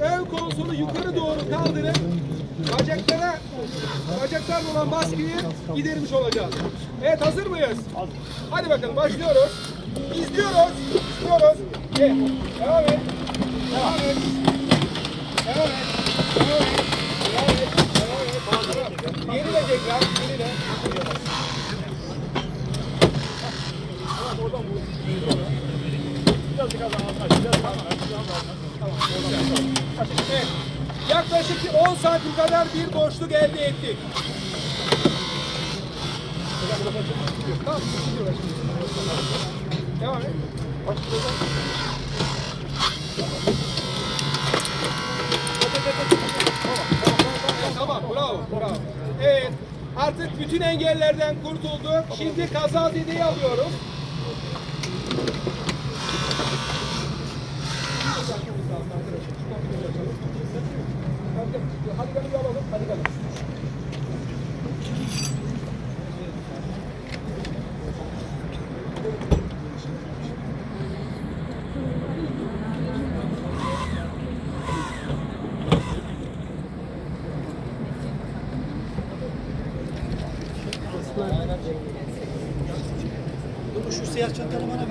ön konsolu yukarı doğru kaldırıp bacaklara bacaklarla olan baskıyı gidermiş olacağız. Evet hazır mıyız? Hadi bakalım başlıyoruz. İzliyoruz. İzliyoruz. Evet. Devam et. Devam et. Devam et. Devam et. Devam et. Devam et. Devam et. Yenile tekrar. Yenile. Yaklaşık 10 santim kadar bir boşluk elde ettik. Tamam. Devam et. Evet, artık bütün engellerden kurtulduk. Şimdi kazazedeyi alıyoruz. Bir alalım, hadi gelin. Şu siyah çantanı bana ver.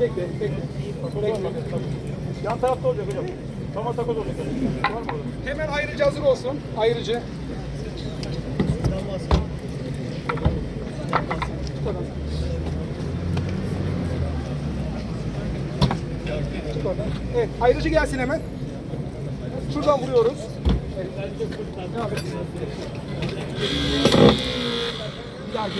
Bekle, bekle. Yan tarafta olacak hocam. Tam takoz olacak. Var mı orada? Hemen ayrıcı hazır olsun, ayrıcı. Evet, ayrıcı gelsin hemen. Şuradan vuruyoruz. Evet. Devam et. Bir daha Bir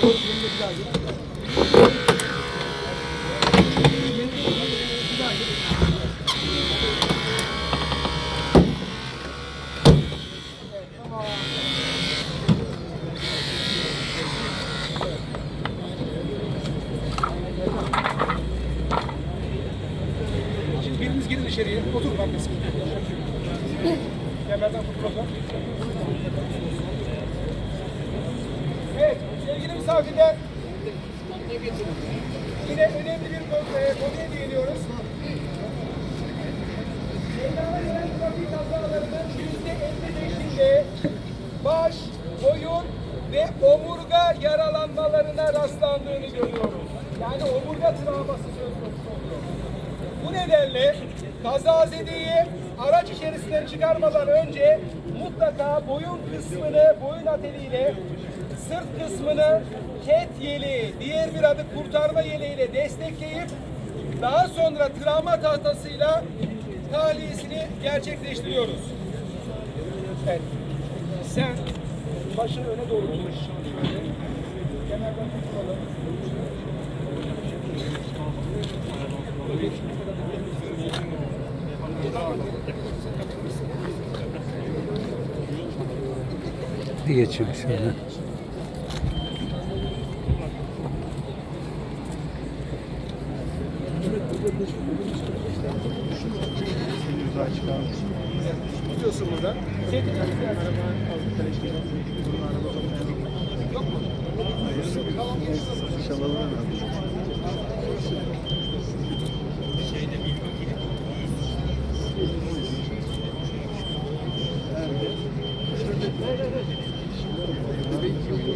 daha gel. Şimdi biriniz girin içeriye. Otur bak biz. Kemerden kurtulalım. Evet, sevgili misafirler. Yine önemli bir konu- konuya değiniyoruz. Meydana gelen trafik kazalarının yüzde 55'inde baş, boyun ve omurga yaralanmalarına rastlandığını görüyoruz. Yani omurga travması söz konusu oluyor. Bu nedenle kazazedeyi araç içerisinden çıkarmadan önce mutlaka boyun kısmını boyun ateliyle sırt kısmını ket yeleği, diğer bir adı kurtarma yeleğiyle destekleyip daha sonra travma tahtasıyla tahliyesini gerçekleştiriyoruz. Evet. Sen başını öne doğru tut. Kemerden tutalım. Bir geçeyim şöyle. Tutuyorsun burada. Yok mu? Tamam,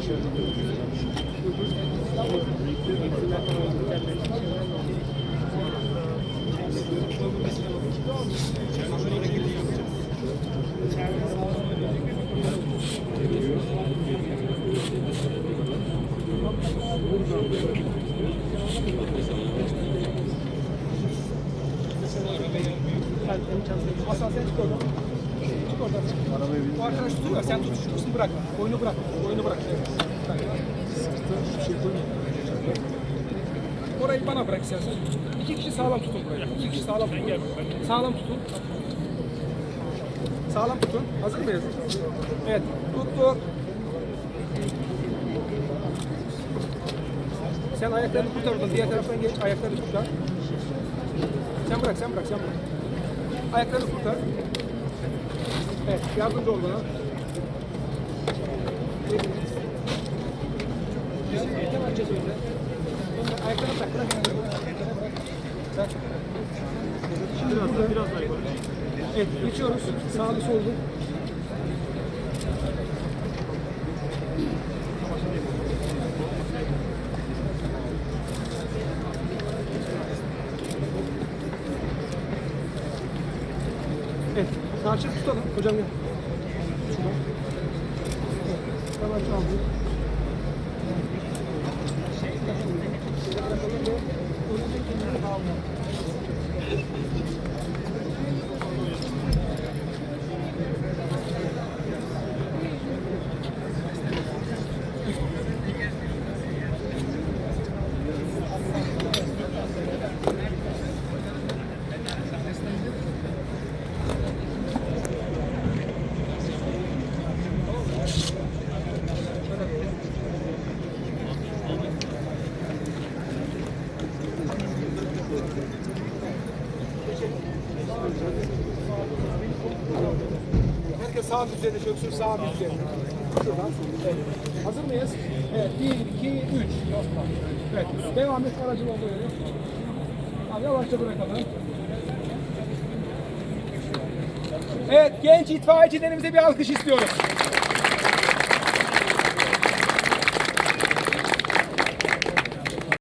Thank you. Bu arkadaş tutuyor. Sen tut şutursun bırak. Oyunu bırak. Oyunu bırak. Sıkıntı bir şey koymayın. Orayı bana bırak istersen. İki kişi sağlam tutun burayı. İki kişi sağlam tutun. Sağlam tutun. Sağlam tutun. Hazır mıyız? Evet. Tuttu. Sen ayaklarını kurtar oradan. Diğer taraftan geç. Ayaklarını kurtar. Sen bırak, sen bırak, sen bırak. Ayaklarını kurtar. Evet, yardımcı ol bana. Bırak. Bırak. Şimdi burada. Biraz daha yukarı. Evet, geçiyoruz. Sağlı sollu. Karşı tutalım. Hocam gel. Şuradan. Evet, Tamam çaldı. Herkes sağ düzeyde çöksün, sağ. Evet. Hazır mıyız? Evet, bir, iki, üç. Evet, devam et aracı olduğu. Tamam, yavaşça bırakalım. Evet, genç itfaiyecilerimize bir alkış istiyorum.